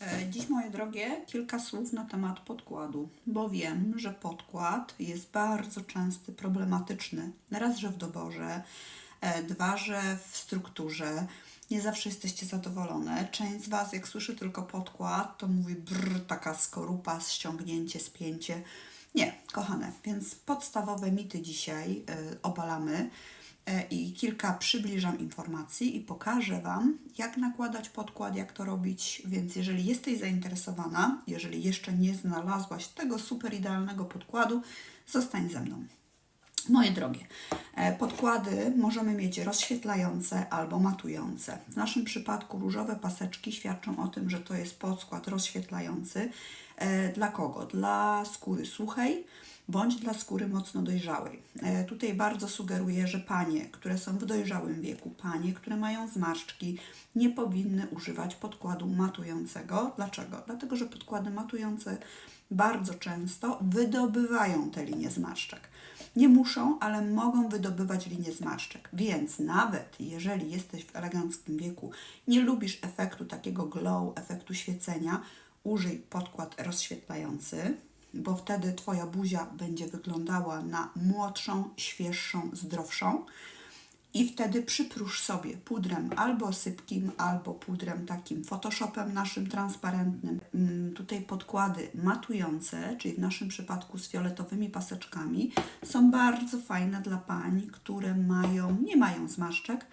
E, Dziś, moje drogie, kilka słów na temat podkładu, bo wiem, że podkład jest bardzo częsty, problematyczny. Raz, że w doborze, e, dwa, że w strukturze. Nie zawsze jesteście zadowolone. Część z Was, jak słyszy tylko podkład, to mówi brr, taka skorupa, ściągnięcie, spięcie. Nie, kochane, więc podstawowe mity dzisiaj y, obalamy i kilka przybliżam informacji i pokażę Wam, jak nakładać podkład, jak to robić. Więc jeżeli jesteś zainteresowana, jeżeli jeszcze nie znalazłaś tego super idealnego podkładu, zostań ze mną. Moje drogie, e, podkłady możemy mieć rozświetlające albo matujące. W naszym przypadku różowe paseczki świadczą o tym, że to jest podkład rozświetlający. E, Dla kogo? Dla skóry suchej bądź dla skóry mocno dojrzałej. E, Tutaj bardzo sugeruję, że panie, które są w dojrzałym wieku, panie, które mają zmarszczki, nie powinny używać podkładu matującego. Dlaczego? Dlatego, że podkłady matujące bardzo często wydobywają te linie zmarszczek. Nie muszą, ale mogą wydobywać linie zmarszczek. Więc nawet jeżeli jesteś w eleganckim wieku, nie lubisz efektu takiego glow, efektu świecenia, użyj podkład rozświetlający, bo wtedy Twoja buzia będzie wyglądała na młodszą, świeższą, zdrowszą. I wtedy przypróż sobie pudrem albo sypkim, albo pudrem takim Photoshopem naszym transparentnym. Mm, Tutaj podkłady matujące, czyli w naszym przypadku z fioletowymi paseczkami, są bardzo fajne dla pań, które mają, nie mają zmarszczek,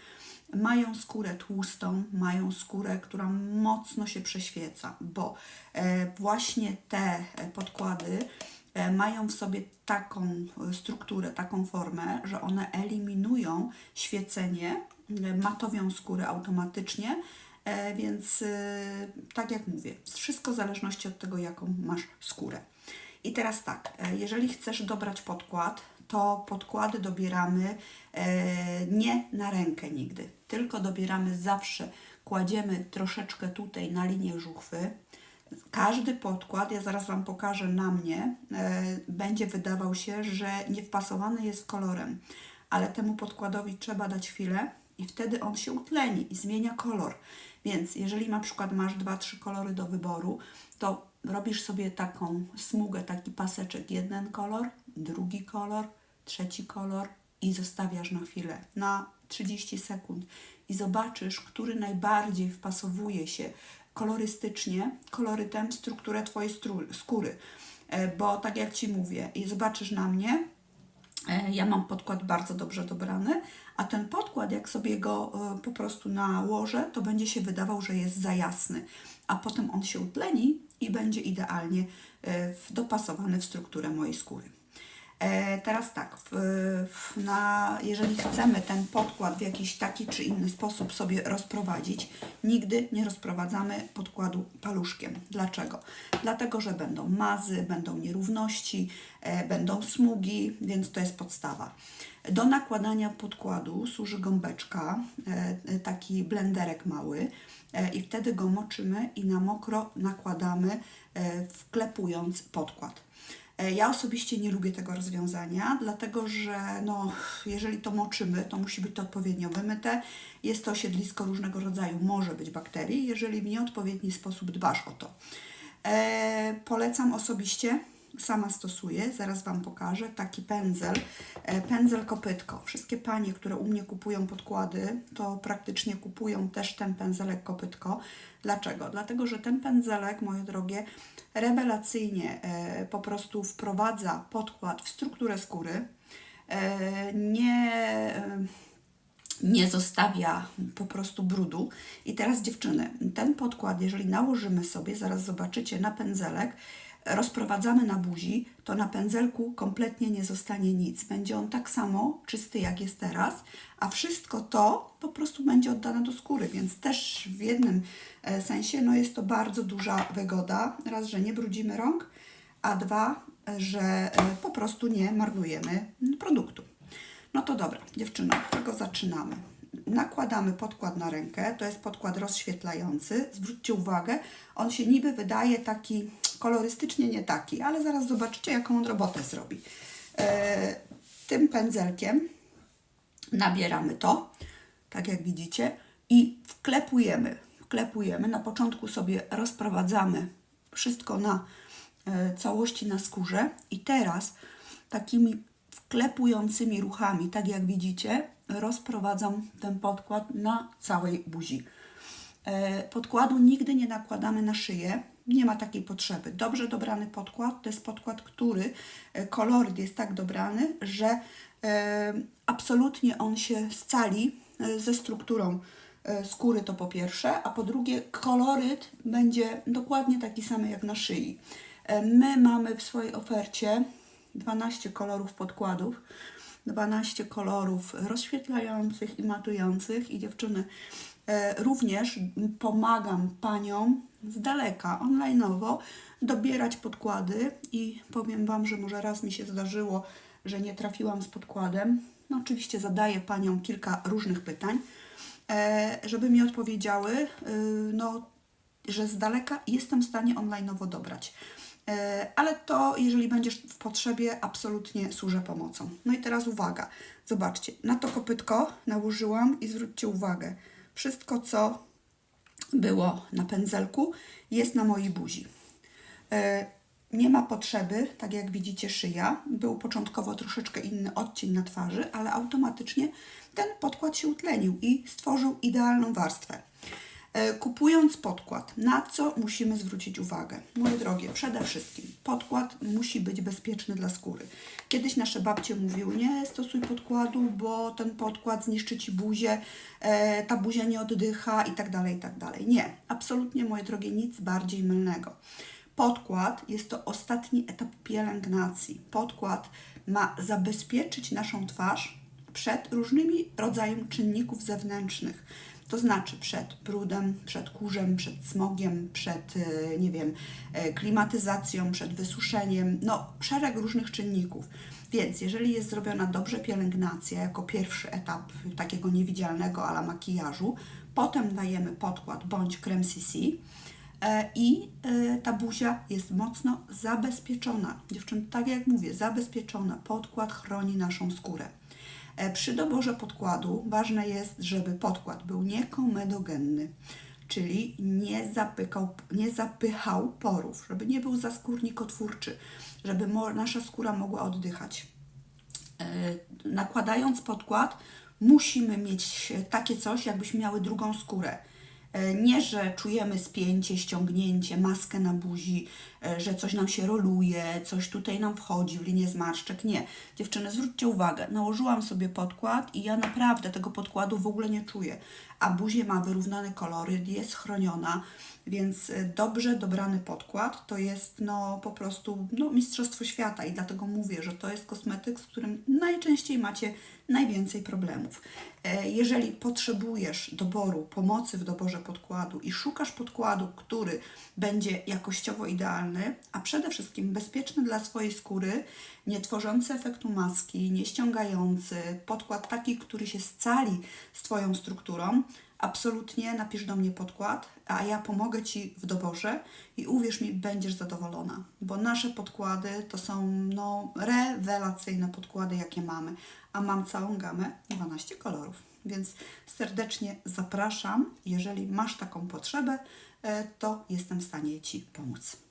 mają skórę tłustą, mają skórę, która mocno się prześwieca, bo e, właśnie te e, podkłady mają w sobie taką e, strukturę, taką formę, że one eliminują świecenie, e, matowią skórę automatycznie, e, więc e, tak jak mówię, wszystko w zależności od tego, jaką masz skórę. I teraz tak, e, jeżeli chcesz dobrać podkład, to podkłady dobieramy e, nie na rękę nigdy, tylko dobieramy zawsze, kładziemy troszeczkę tutaj na linię żuchwy. Każdy podkład, ja zaraz Wam pokażę na mnie, e, będzie wydawał się, że nie wpasowany jest kolorem, ale temu podkładowi trzeba dać chwilę i wtedy on się utleni i zmienia kolor. Więc jeżeli na przykład masz dwa, trzy kolory do wyboru, to robisz sobie taką smugę, taki paseczek, jeden kolor, drugi kolor, trzeci kolor i zostawiasz na chwilę, na 30 sekund i zobaczysz, który najbardziej wpasowuje się kolorystycznie, kolorytem strukturę Twojej skóry. E, Bo tak jak Ci mówię, i zobaczysz na mnie, E, Ja mam podkład bardzo dobrze dobrany, a ten podkład, jak sobie go e, po prostu nałożę, to będzie się wydawał, że jest za jasny, a potem on się utleni i będzie idealnie dopasowany w strukturę mojej skóry. E, Teraz tak, w, w, na, jeżeli chcemy ten podkład w jakiś taki czy inny sposób sobie rozprowadzić, nigdy nie rozprowadzamy podkładu paluszkiem. Dlaczego? Dlatego, że będą mazy, będą nierówności, e, będą smugi, więc to jest podstawa. Do nakładania podkładu służy gąbeczka, e, e, taki blenderek mały e, i wtedy go moczymy i na mokro nakładamy, e, wklepując podkład. E, Ja osobiście nie lubię tego rozwiązania, dlatego że no, jeżeli to moczymy, to musi być to odpowiednio wymyte. Jest to siedlisko różnego rodzaju, może być bakterii, jeżeli w nieodpowiedni sposób dbasz o to. E, polecam osobiście, sama stosuję, zaraz Wam pokażę, taki pędzel, e, pędzel kopytko. Wszystkie panie, które u mnie kupują podkłady, to praktycznie kupują też ten pędzelek kopytko. Dlaczego? Dlatego, że ten pędzelek, moje drogie, rewelacyjnie e, po prostu wprowadza podkład w strukturę skóry, e, nie... Nie zostawia po prostu brudu. I teraz dziewczyny, ten podkład, jeżeli nałożymy sobie, zaraz zobaczycie, na pędzelek, rozprowadzamy na buzi, to na pędzelku kompletnie nie zostanie nic. Będzie on tak samo czysty, jak jest teraz, a wszystko to po prostu będzie oddane do skóry, więc też w jednym e, sensie no jest to bardzo duża wygoda. Raz, że nie brudzimy rąk, a dwa, e, że e, po prostu nie marnujemy produktu. No to dobra, dziewczyny, od czego zaczynamy? Nakładamy podkład na rękę, to jest podkład rozświetlający. Zwróćcie uwagę, on się niby wydaje taki kolorystycznie nie taki, ale zaraz zobaczycie, jaką on robotę zrobi. E, tym pędzelkiem nabieramy to, tak jak widzicie, i wklepujemy. wklepujemy. Na początku sobie rozprowadzamy wszystko na e, całości na skórze i teraz takimi wklepującymi ruchami, tak jak widzicie, rozprowadzam ten podkład na całej buzi. E, Podkładu nigdy nie nakładamy na szyję, nie ma takiej potrzeby. Dobrze dobrany podkład to jest podkład, który e, koloryt jest tak dobrany, że e, absolutnie on się scali e, ze strukturą skóry, to po pierwsze, a po drugie koloryt będzie dokładnie taki sam jak na szyi. My mamy w swojej ofercie 12 kolorów podkładów. 12 kolorów rozświetlających i matujących i dziewczyny również pomagam paniom z daleka onlineowo dobierać podkłady i powiem wam, że może raz mi się zdarzyło, że nie trafiłam z podkładem. No oczywiście zadaję paniom kilka różnych pytań, e, żeby mi odpowiedziały, y, no że z daleka jestem w stanie onlineowo dobrać. E, Ale to, jeżeli będziesz w potrzebie, absolutnie służę pomocą. No i teraz uwaga. Zobaczcie, na to kopytko nałożyłam i zwróćcie uwagę. Wszystko, co było na pędzelku, jest na mojej buzi. E, Nie ma potrzeby, tak jak widzicie, szyja. Był początkowo troszeczkę inny odcień na twarzy, ale automatycznie ten podkład się utlenił i stworzył idealną warstwę. E, Kupując podkład, na co musimy zwrócić uwagę? Moje drogie, przede wszystkim podkład musi być bezpieczny dla skóry. Kiedyś nasze babcie mówiły, nie stosuj podkładu, bo ten podkład zniszczy Ci buzię, e, ta buzia nie oddycha i tak dalej, i tak dalej. Nie, absolutnie, moje drogie, nic bardziej mylnego. Podkład jest to ostatni etap pielęgnacji. Podkład ma zabezpieczyć naszą twarz przed różnymi rodzajami czynników zewnętrznych. To znaczy przed brudem, przed kurzem, przed smogiem, przed, e, nie wiem, e, klimatyzacją, przed wysuszeniem, no szereg różnych czynników. Więc jeżeli jest zrobiona dobrze pielęgnacja jako pierwszy etap takiego niewidzialnego ala makijażu, potem dajemy podkład bądź krem CC, E, i e, ta buzia jest mocno zabezpieczona. Dziewczyn, tak jak mówię, zabezpieczona. Podkład chroni naszą skórę. E, Przy doborze podkładu ważne jest, żeby podkład był niekomedogenny, czyli nie, zapykał, nie zapychał porów, żeby nie był zaskórnikotwórczy, żeby nasza skóra mogła oddychać. E, nakładając podkład, musimy mieć takie coś, jakbyśmy miały drugą skórę. E, Nie, że czujemy spięcie, ściągnięcie, maskę na buzi, e, że coś nam się roluje, coś tutaj nam wchodzi w linię zmarszczek. Nie. Dziewczyny, zwróćcie uwagę, nałożyłam sobie podkład i ja naprawdę tego podkładu w ogóle nie czuję. A buzie ma wyrównany koloryt, jest chroniona, więc e, dobrze dobrany podkład to jest no po prostu no, mistrzostwo świata i dlatego mówię, że to jest kosmetyk, z którym najczęściej macie najwięcej problemów. E, Jeżeli potrzebujesz doboru, pomocy w doborze podkładu i szukasz podkładu, który będzie jakościowo idealny, a przede wszystkim bezpieczny dla swojej skóry, nie tworzący efektu maski, nie ściągający, podkład taki, który się scali z Twoją strukturą, absolutnie napisz do mnie podkład, a ja pomogę Ci w doborze i uwierz mi, będziesz zadowolona, bo nasze podkłady to są no, rewelacyjne podkłady, jakie mamy, a mam całą gamę 12 kolorów, więc serdecznie zapraszam, jeżeli masz taką potrzebę, e, to jestem w stanie Ci pomóc.